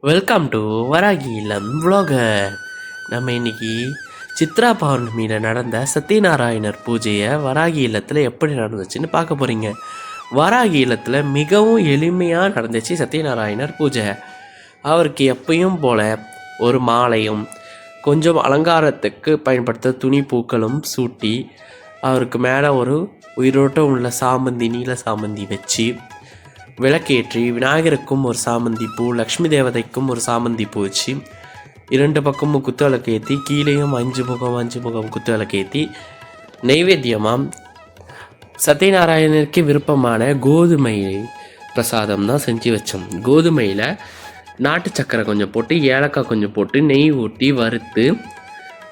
Welcome to Varahi இல்லம் vlogger. நம்ம இன்னைக்கு சித்ரா பௌர்ணமியில் நடந்த சத்யநாராயணர் பூஜையை வராகி இல்லத்தில் எப்படி நடந்துச்சுன்னு பார்க்க போகிறீங்க வராகி இல்லத்தில் மிகவும் எளிமையாக நடந்துச்சு சத்யநாராயணர் பூஜை. அவருக்கு எப்பயும் போல ஒரு மாலையும் கொஞ்சம் அலங்காரத்துக்கு பயன்படுத்த துணி பூக்களும் சூட்டி அவருக்கு மேலே ஒரு உயிரோட்டம் உள்ள சாமந்தி நீல சாமந்தி வச்சு விளக்கேற்றி விநாயகருக்கும் ஒரு சாமந்தி பூ லக்ஷ்மி தேவதைக்கும் ஒரு சாமந்தி பூ வச்சு இரண்டு பக்கமும் குத்து விளக்கு ஏற்றி கீழேயும் அஞ்சு முகம் அஞ்சு முகம் குத்து விளக்கு ஏற்றி நைவேத்தியமாம் சத்யநாராயணருக்கு விருப்பமான கோதுமை பிரசாதம் தான் செஞ்சு வச்சோம். கோதுமையில் நாட்டு சக்கரை கொஞ்சம் போட்டு ஏலக்காய் கொஞ்சம் போட்டு நெய் ஊட்டி வறுத்து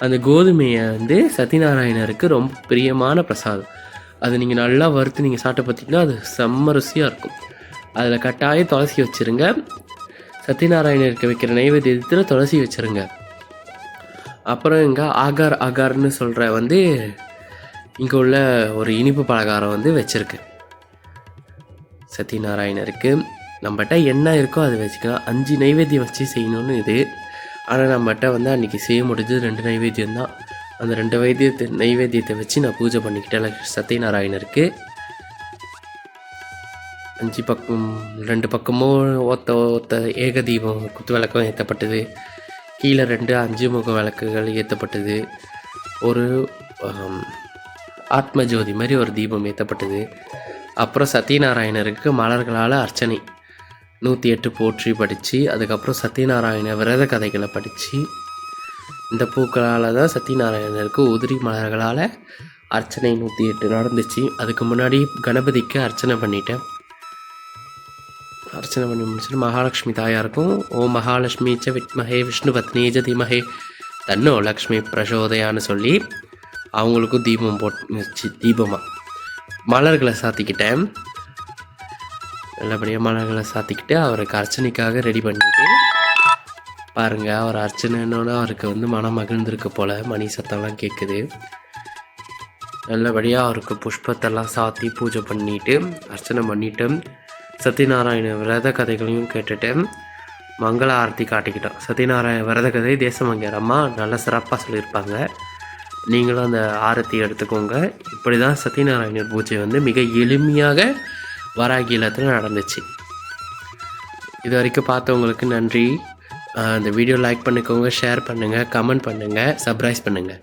அந்த கோதுமையை வந்து சத்யநாராயணருக்கு ரொம்ப பிரியமான பிரசாதம். அது நீங்கள் நல்லா வறுத்து நீங்கள் சாப்பிட்டு பார்த்தீங்கன்னா அது செம்ம ருசியாக இருக்கும். அதில் கட்டாயம் துளசி வச்சுருங்க. சத்யநாராயணருக்கு வைக்கிற நைவேத்தியத்தில் துளசி வச்சுருங்க. அப்புறம் இங்கே ஆகார் ஆகார்னு சொல்கிற வந்து இங்கே உள்ள ஒரு இனிப்பு பலகாரம் வந்து வச்சுருக்கு. சத்யநாராயணருக்கு நம்மகிட்ட என்ன இருக்கோ அதை வச்சுக்கலாம். அஞ்சு நைவேத்தியம் வச்சு செய்யணும்னு இது. ஆனால் நம்மகிட்ட வந்து அன்றைக்கி செய்ய முடிஞ்சது ரெண்டு நைவேத்தியம் தான் அந்த ரெண்டு வைத்தியத்தை நைவேத்தியத்தை வச்சு நான் பூஜை பண்ணிக்கிட்டேன். சத்யநாராயணருக்கு அஞ்சு பக்கம் ரெண்டு பக்கமும் ஒத்த ஒத்த ஏக தீபம் குத்து விளக்கம் ஏற்றப்பட்டது கீழே ரெண்டு அஞ்சு முக விளக்குகள் ஏற்றப்பட்டது ஒரு ஆத்மஜோதி ஆத்ம ஜோதி மாதிரி ஒரு தீபம் ஏற்றப்பட்டது அப்புறம் சத்யநாராயணருக்கு மலர்களால் அர்ச்சனை. நூற்றி எட்டு போற்றி படித்து அதுக்கப்புறம் சத்யநாராயண விரத கதைகளை படித்து இந்த பூக்களால் தான் சத்யநாராயணருக்கு உதிரி மலர்களால் அர்ச்சனை நூற்றி எட்டு நடந்துச்சு. அதுக்கு முன்னாடி கணபதிக்கு அர்ச்சனை பண்ணிட்டேன். அர்ச்சனை பண்ணி முடிச்சுட்டு மகாலட்சுமி தாயாருக்கும் ஓ மகாலட்சுமி ச வித்மஹே விஷ்ணு பத்னி ஜ தீமஹே தன்னோ லக்ஷ்மி பிரசோதயான்னு சொல்லி அவங்களுக்கும் தீபம் போட்டுச்சு தீபமாக மலர்களை சாத்திக்கிட்டேன் நல்லபடியாக மலர்களை சாத்திக்கிட்டு அவருக்கு அர்ச்சனைக்காக ரெடி பண்ணிட்டு பாருங்கள் அவர் அர்ச்சனைன்னொன்னே அவருக்கு வந்து மனம் மகிழ்ந்திருக்கு போல் மணி சத்தம்லாம் கேட்குது நல்லபடியாக அவருக்கு புஷ்பத்தெல்லாம் சாத்தி பூஜை பண்ணிவிட்டு அர்ச்சனை பண்ணிவிட்டு சத்யநாராயண விரத கதைகளையும் கேட்டுட்டு மங்கள ஆரத்தி காட்டிக்கிட்டோம். சத்யநாராயண விரத கதை தேசமங்கர் அம்மா நல்ல சிறப்பாக சொல்லியிருப்பாங்க. நீங்களும் அந்த ஆரத்தி எடுத்துக்கோங்க. இப்படி தான் சத்யநாராயணர் பூஜை வந்து மிக எளிமையாக வராகி இல்லத்தில் நடந்துச்சு. இது வரைக்கும் பார்த்தவங்களுக்கு நன்றி. அந்த வீடியோ லைக் பண்ணிக்கோங்க ஷேர் பண்ணுங்கள் கமெண்ட் பண்ணுங்கள் சப்ரைஸ் பண்ணுங்கள்